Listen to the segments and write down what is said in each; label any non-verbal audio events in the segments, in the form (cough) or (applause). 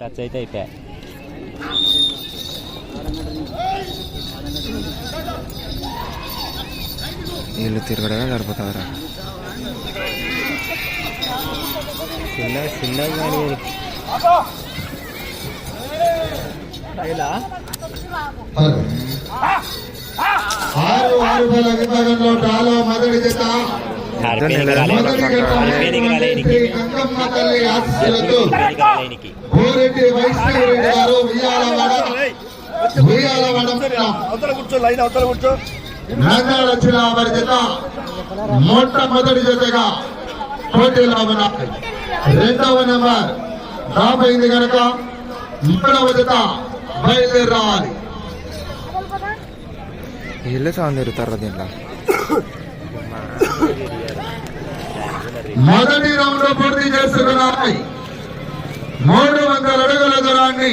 Touch అయితే అయిపోయా వీళ్ళు తిరగడమే సరిపోతుందిరా. చిన్న చిన్న కానీ ఆరు ఆరు విభాగంలో డాలో మొదటి జత. మొదటి గారు ఉయ్యాలవాడ ఉయ్యాలవాడ అవతల కూర్చో లైన్ అవతల కూర్చో. నంద్యాల జిల్లా వారి జత మొట్టమొదటి జతగా పోటీలో ఉన్నాయి రెండవ నెంబర్ రాబోయింది కనుక మూడవ జత బయలుదేరి రావాలి వీళ్ళే తిరుగుతారు దీంట్లో (coughs) మొదటి రౌండ్ పూర్తి చేసుకున్నాయి మూడు వందల అడుగుల దూరాన్ని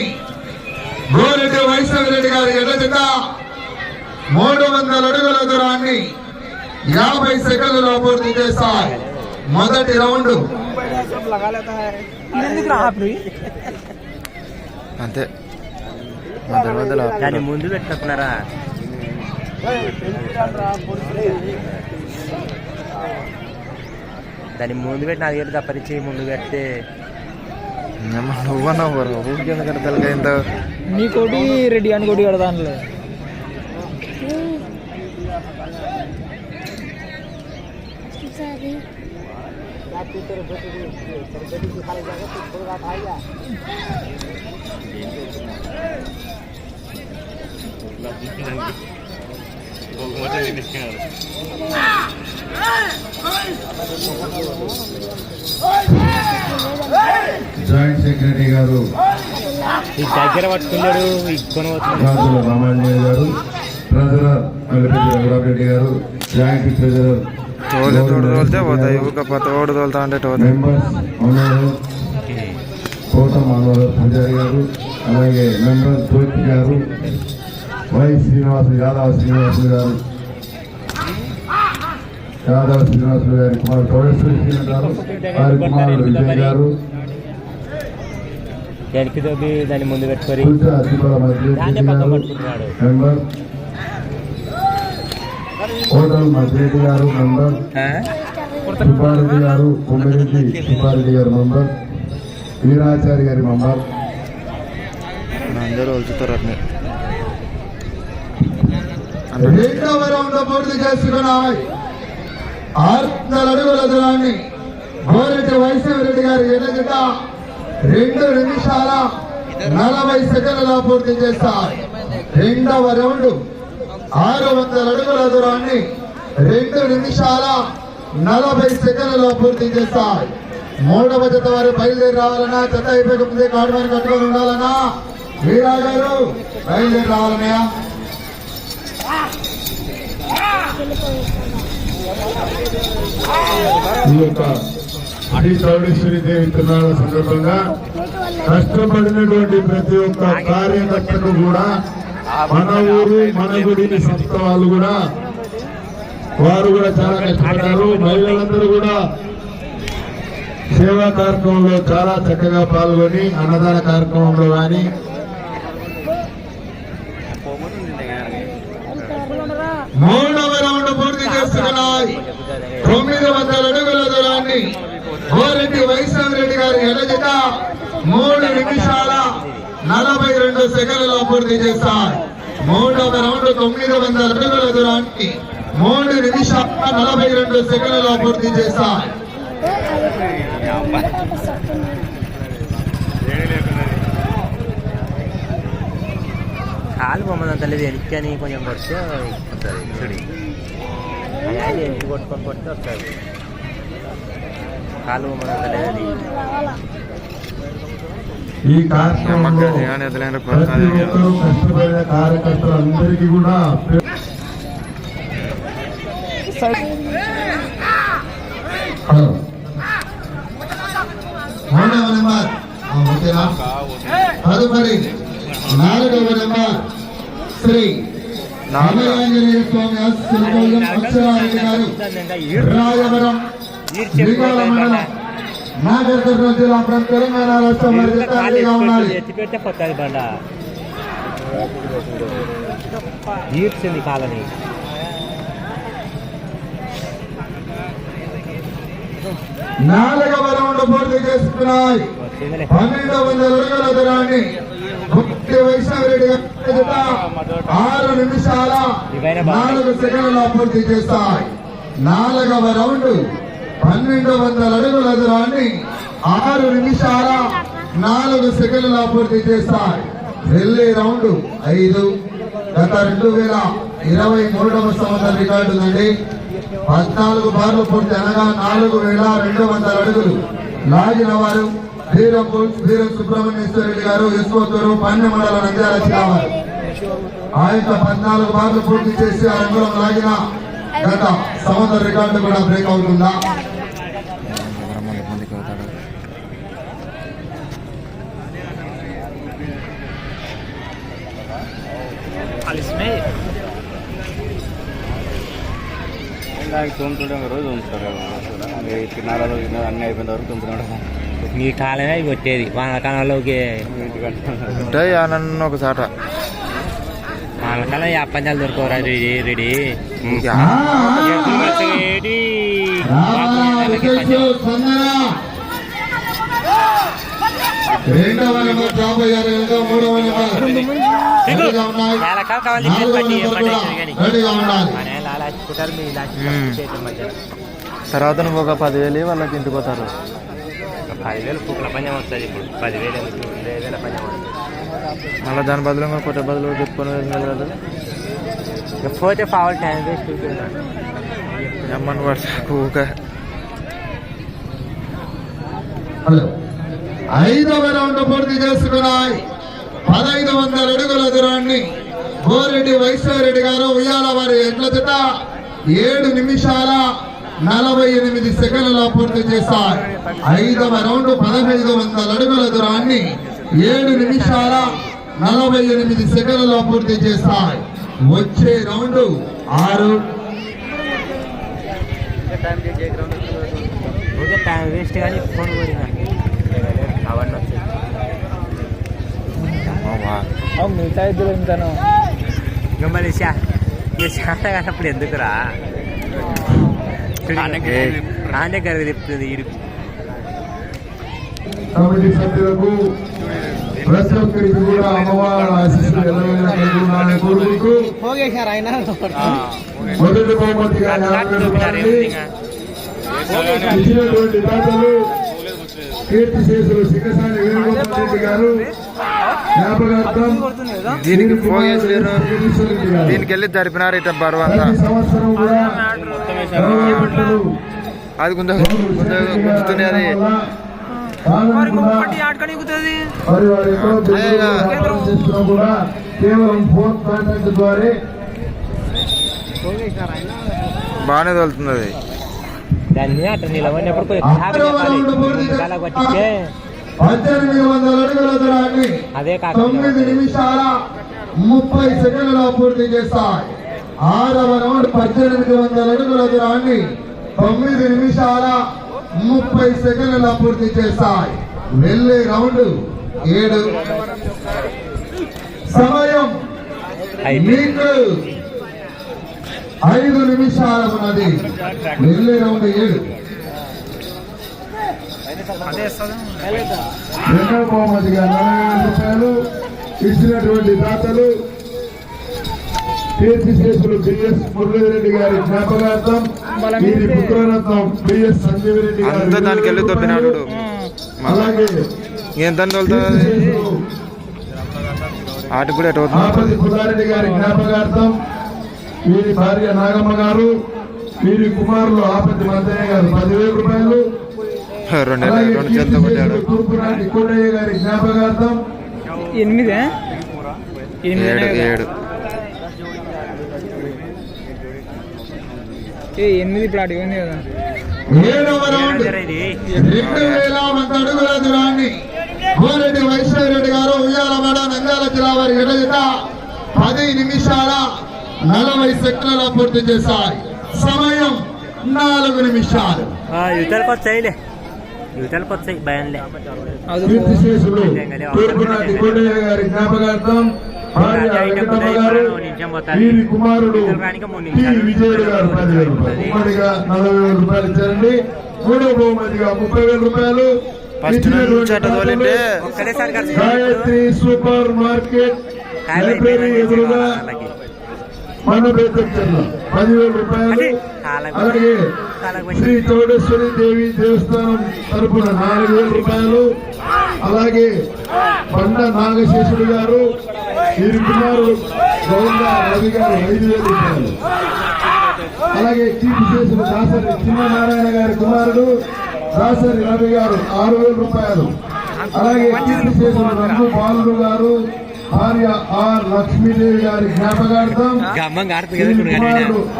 గోరెడ్డి వైష్ణవిరెడ్డి గారి ఎడ జత మూడు వందల అడుగుల దూరాన్ని యాభై సెకండ్లలో పూర్తి చేస్తాయి మొదటి రౌండ్. అంతే. దాన్ని ముందు పెట్టుకున్నారా? దాన్ని ముందు పెట్టి నాకు ఏడు తప్పనిచ్చి ముందు పెడితే నువ్వన్నా ఊరికి ఎందుకంటే తలకాయ ఇంత? నీ కోటి రెడ్డి అని కోటి కడదానులే జాయింట్ సెక్రటరీ గారు ఈ దగ్గర పట్టుకున్నాడు. రాజుల రామాంజనేయ గారు ట్రెజరర్ రఘురామరెడ్డి గారు జాయింట్ ట్రెజరర్ తోడు తోడు తోలితే పోతాయి ఊక తోడు తోలుతా అంటే మెంబర్స్ ఉన్నారు కోట మానవ పూజారి గారు అలాగే మెంబర్ జ్యోతి గారు వై శ్రీనివాసు యాదవ శ్రీనివాసులు గారు. యాదవ శ్రీనివాసులు గారి కుమారుడు గారు వారి కుమారుడు విజయ్ గారు. దాన్ని ముందు పెట్టుకొని గారు పట్టుకుంటున్నాడు మెంబర్. హోటల్ మధ్యరెడ్డి గారు మెంబర్. సుబ్బారెడ్డి గారు కొమ్మిరెడ్డి సుబ్బారెడ్డి గారు మెంబర్. వీరాచారి గారి మెంబర్. అందరూ అట్నే. రెండవ రౌండ్ పూర్తి చేసుకున్నాయి ఆరు అడుగుల దూరాన్ని గోరెడ్డి వైశ్వరెడ్డి గారి ఎడజట రెండు నిమిషాల నలభై సెకండ్లలో పూర్తి చేస్తారు. రెండవ రౌండ్ ఆరు వందల అడుగుల దూరాన్ని రెండు నిమిషాల నలభై సెకండ్లలో పూర్తి చేస్తారు. మూడవ జత వారు బయలుదేరి రావాలన్నా జత అయిపోయి కాడుమని కట్టుకొని ఉండాలన్నా? వీరా గారు బయలుదేరి రావాలన్నయ్యా? ఈ యొక్క శ్రీ చౌడేశ్వరి దేవి తిరునాళ్ళ సందర్భంగా కష్టపడినటువంటి ప్రతి ఒక్క కార్యకర్తకు కూడా మన ఊరు మన గుడిని సంస్థ వాళ్ళు కూడా వారు కూడా చాలా కష్టపడ్డారు. మహిళలందరూ కూడా సేవా కార్యక్రమంలో చాలా చక్కగా పాల్గొని అన్నదాన కార్యక్రమంలో కానీ మూడవ రౌండ్ పూర్తి చేస్తున్నాయి తొమ్మిది వందల అడుగుల దూరాన్ని గోరెడ్డి వైష్ణవరెడ్డి గారి ఎడజట మూడు నిమిషాల నలభై రెండు సెకండ్లలో పూర్తి చేస్తాయి. మూడవ రౌండ్ తొమ్మిది వందల అడుగుల దూరాన్ని మూడు నిమిషాల నలభై రెండు సెకండ్లలో పూర్తి చేస్తాయి. కాలు బొమ్మదంత లేదు వెనక్కి అని కొంచెం కొడితే వస్తుంది చూడి. వెనక్కి కొట్టుకొని కొడితే వస్తుంది. కాలు బొమ్మదంత లేదు అది ఈ కార్యక్రమంలో ప్రతి ఒక్కరూ కష్టపడిన కార్యకర్తలందరికీ కూడా తదుపరి నాలుగవ నెంబర్. శ్రీ రామయాంజనేయ స్వామి గారు రాయవరం శ్రీకాళ మండలం. జిల్లా తెలంగాణ రాష్ట్రం ఉండాలి ఈడ్చింది కాలని. నాలుగవ రౌండ్ పూర్తి చేసుకున్నాయి. పన్నెండు వందల అడుగుల దూరాన్ని ముఖ్య వైష్ణవరెడ్డి గారి ఆరు నిమిషాల నాలుగు సెకండ్ల పూర్తి చేస్తాయి. నాలుగవ రౌండ్ పన్నెండు వందల అడుగుల దూరాన్ని ఆరు నిమిషాల నాలుగు సెకండ్ల పూర్తి చేస్తాయి. వెళ్ళే రౌండ్ ఐదు గత రెండు వేల ఇరవై మూడవ సంవత్సరం రికార్డు ఉందండి పద్నాలుగు బార్లు పూర్తి అనగా నాలుగు వేల రెండు వందల అడుగులు. లాగిన వారు వీరం వీరం సుబ్రహ్మణ్యేశ్వర రెడ్డి గారు యశ్వతూరు పన్నె మండల నంద్యాల జిల్లా వారు ఆ యొక్క పద్నాలుగు బార్లు పూర్తి చేసి ఆ రంగులో లాగిన గత సంవత్సర రికార్డు కూడా బ్రేక్ అవుతుందా? మంది మందికి అవుతాడు కలిసినాయి తోముతుంటే రోజు ఉంచుతారు తిన్నారాలు అన్నీ అయిపోయిన వరకు తోముతున్నాడు. ఈ కాలమే అవి కొట్టేది వానకాలంలోకి నన్ను ఒక చాట వానకాలం అప్పంజాలు దొరకవరా రెడీ రెడీ. రెండవ నెంబర్ ఇంకా మూడవ రెడీగా ఉన్నాయి. రెడీగా ఉండాలి. లాచుకుంటారు తర్వాత నువ్వు ఒక పదివేలు వాళ్ళకి ఇంటికి పోతారు. పదివేలు పూకల పంజం వస్తుంది ఇప్పుడు. పదివేలు ఎందుకు? వేల పంజం వస్తుంది మళ్ళీ దాని బదులు కొట్టే బదులు చెప్పుకొని ఇక పోతే ఫావల్ టైం వేస్ట్ ఎమ్మని పడతాకు ఊక. హలో. ఐదవ రౌండ్ పూర్తి చేసుకున్నాయి. పదహైదు వందల అడుగుల దూరాన్ని గోరెడ్డి వైశ్వరెడ్డి గారు ఉయ్యాల వారి ఎడ్ల జత ఏడు నిమిషాల నలభై ఎనిమిది సెకండ్ల పూర్తి చేశారు ఐదవ రౌండ్ పదహైదు వందల అడుగుల దూరాన్ని ఏడు నిమిషాల నలభై ఎనిమిది సెకండ్ల పూర్తి చేశారు వచ్చే రౌండ్ ఆరు. వేస్ట్ కానీ ఫోన్ మిగతా ఇద్దరు ఇంకాను ఇంకా మళ్ళీ కానప్పుడు ఎందుకురా? నాన్నే గారికి చెప్తుంది. ఇరుకు కమిటీ సభ్యులకు ప్రతి ఒక్కరికి కూడా అమ్మవారి ఆశీస్సులు ఎల్లవేళలా కలిగి ఉండాలని కోరుకుంటూ పోగేశారు ఆయన మొదటి బహుమతిగా యాభై రూపాయలని ఇచ్చినటువంటి దాతలు కీర్తి శేషులు సింగసాని వేణుగోపాల్ రెడ్డి గారు జ్ఞాపకార్థం దీనికి వెళ్ళి జరిపినారు ఇట బరువు సంవత్సరం కూడా అది కొంచెం గుర్తుంది అది. మరి వారి ఎంతో దుర్బల వ్యాపారం చేస్తున్నా కూడా కేవలం ఫోన్ కాంటాక్ట్ ద్వారా బాగానే తోలుతుంది అది దాన్ని అట్లా నిలబడినప్పుడు పట్టించే పద్దెనిమిది వందల అడుగుల దూరాన్ని అదే తొమ్మిది నిమిషాల ముప్పై సెకండ్ల పూర్తి చేస్తాయి. ఆరవ రౌండ్ పద్దెనిమిది వందల అడుగుల దూరాన్ని తొమ్మిది నిమిషాల ముప్పై సెకండ్ల పూర్తి చేస్తాయి వెళ్ళే రౌండ్ ఏడు. సమయం మీకు ఐదు నిమిషాల ఉన్నది. వెళ్ళే రౌండ్ ఏడు. రెండవ బహుమతిగా నలభై రూపాయలు ఇచ్చినటువంటి దాతలు కీర్తి శేషులు బిఎస్ మురళీరెడ్డి గారి జ్ఞాపకార్థం వీరి పుత్రరత్నం బిఎస్ సంజీవ్ రెడ్డి గారి అంతా దానికి వెళ్ళి దొబ్బినాడు అలాగే కూడా ఎటు ఆపతి పుల్లారెడ్డి గారి జ్ఞాపకార్థం వీరి భార్య నాగమ్మ గారు వీరి కుమారులు ఆపతి మద్దయ్య గారు పదివేల రూపాయలు. తూర్పునాటి కోటయ్య గారి జ్ఞాపకార్థం ఎనిమిది? ఏడు ఏడు ఏ ఎనిమిది ప్లాట్ ఉంది కదా. ఏడవ రౌండ్. వేల వంద అడుగుల దూరాన్ని గోరెడ్డి వైశ్వరెడ్డి గారు ఉయ్యాలవాడ నంద్యాల జిల్లా వారి ఎడజత పది నిమిషాల నలభై సెకండ్ల పూర్తి చేశాయి సమయం నాలుగు నిమిషాలు. యువతలకు వచ్చాయి భయంలే మూడో బహుమతిగా ముప్పై వేల రూపాయలు. First Gayatri super market. Library ఎదురుగా బేతంచెర్ల పదివేల రూపాయలు. అలాగే శ్రీ చౌడేశ్వరి దేవి దేవస్థానం తరపున నాలుగు వేల రూపాయలు. అలాగే బండ నాగశేషుడు గారు వీరి కుమారుడు గౌండ రవి గారు ఐదు వేల రూపాయలు. అలాగే కీర్తి చేసిన దాసరి చిన్ననారాయణ గారి కుమారుడు దాసరి రవి గారు ఆరు వేల రూపాయలు అలాగే కీర్తి చేసిన రంగు బాలుడు గారు భార్య ఆర్ లక్ష్మీదేవి గారి జ్ఞాపకార్థం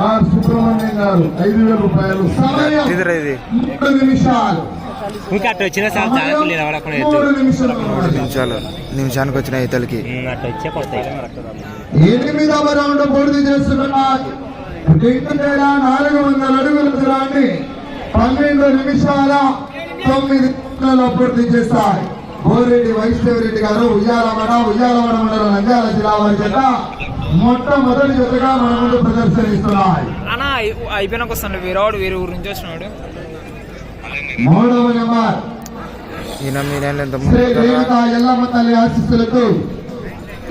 ఆర్ సుబ్రహ్మణ్యం గారు ఐదు వేల రూపాయలు. సమయం మూడు నిమిషాలు. నిమిషానికి వచ్చిన ఇతలకి ఎనిమిదవ రౌండ్ పూర్తి చేస్తున్నారు. రెండు వేల నాలుగు వందల అడుగుల దూరాన్ని పన్నెండు నిమిషాల తొమ్మిది పూర్తి చేస్తాయి బోరెడ్డి వైష్ణవరెడ్డి గారు ఉయ్యాలవాడ ఉయ్యాలవాడ మండలం నంద్యాల జిల్లా వారి చేత మొట్టమొదటి జతగా మన ముందు ప్రదర్శనిస్తున్నాయి. అన్న అయి- అయిపోయినాక వస్తాను వేరేవాడు వేరే ఊరు నుంచి వచ్చినాడు. మూడవ నెంబర్. శ్రీ దేవత ఎల్లమ్మ తల్లి ఆశీస్సులకు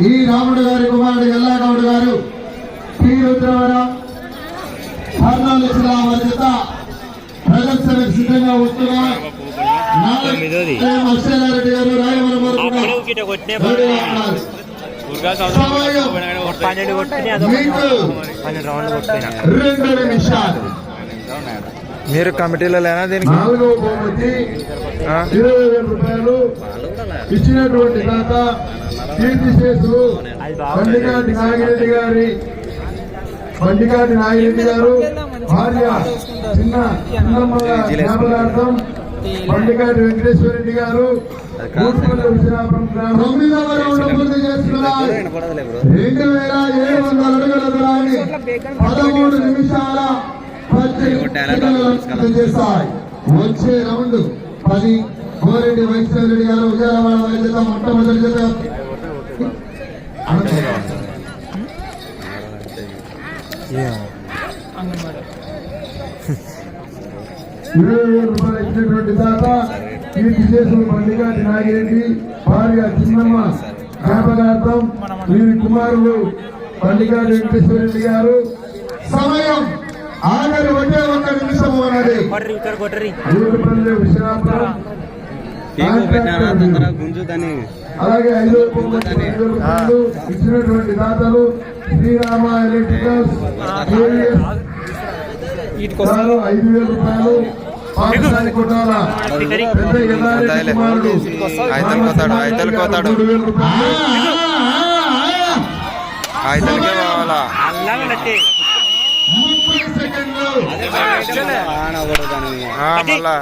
ఈ రాముడు గారి కుమారుడు ఎల్లాగౌడ్ గారు టి రుద్రవరం కర్నూలు జిల్లా వారి చేత ప్రదర్శనకు సిద్ధంగా వస్తున్నారు తొమ్మిదోది. అప్పుడే కొట్టినే పన్నెండు పన్నెండు రౌండ్లు రెండు నిమిషాలు. మీరు కమిటీలో లేనా దీనికి? ఇచ్చినటువంటి దాత కీర్తిశేషులు బండికాటి నాగిరెడ్డి గారి బండికాటి నాగిరెడ్డి గారు భార్య చిన్న చిన్నమ్మ జ్ఞాపకార్థం బండికాటి వెంకటేశ్వర రెడ్డి గారు రౌండ్ పూర్తి చేస్తున్నారు. రెండు వేల ఏడు వందల అడుగుల దూరాన్ని పదమూడు నిమిషాల చేస్తాయి. వచ్చే రౌండ్ పది గోరెడ్డి వైష్ణవరెడ్డి గారు విజయవాడ వారి చేత మొట్టమొదటి చేత. అంగన్వాడి (laughs) ఇరవై వేల రూపాయలు ఇచ్చినటువంటి దాత కీర్తి చేసిన బండిగాటి నాగిరెడ్డి భార్య చిన్నమ్మ జ్ఞాపకార్థం వీరి కుమారులు బండిగాటి వెంకటేశ్వరరెడ్డి గారు. సమయం ఆఖరి ఒకే ఒక్క నిమిషం గుంజుదని అలాగే ఐదు ఇచ్చినటువంటి దాతలు శ్రీరామ ఎలక్ట్రికల్స్ ఐదు వేల రూపాయలు. పాకిస్తాన్ కొట్టాల పెద్ద ఎల్లారెడ్డి కుమారుడు కోతాడు, ఐతలు కోతాడు. కావాలా ముప్పై సెకండ్లు మళ్ళా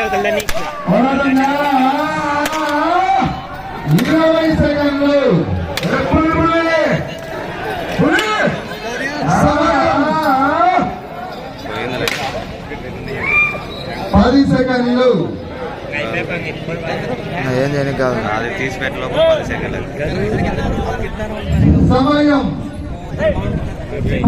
అవుతుందని ఇరవై సెకండ్లు పది సెకండ్లు ఏం చేయనికి కాదు. అది తీసి పెట్టలోపు పది సెకండ్లు. సమయం.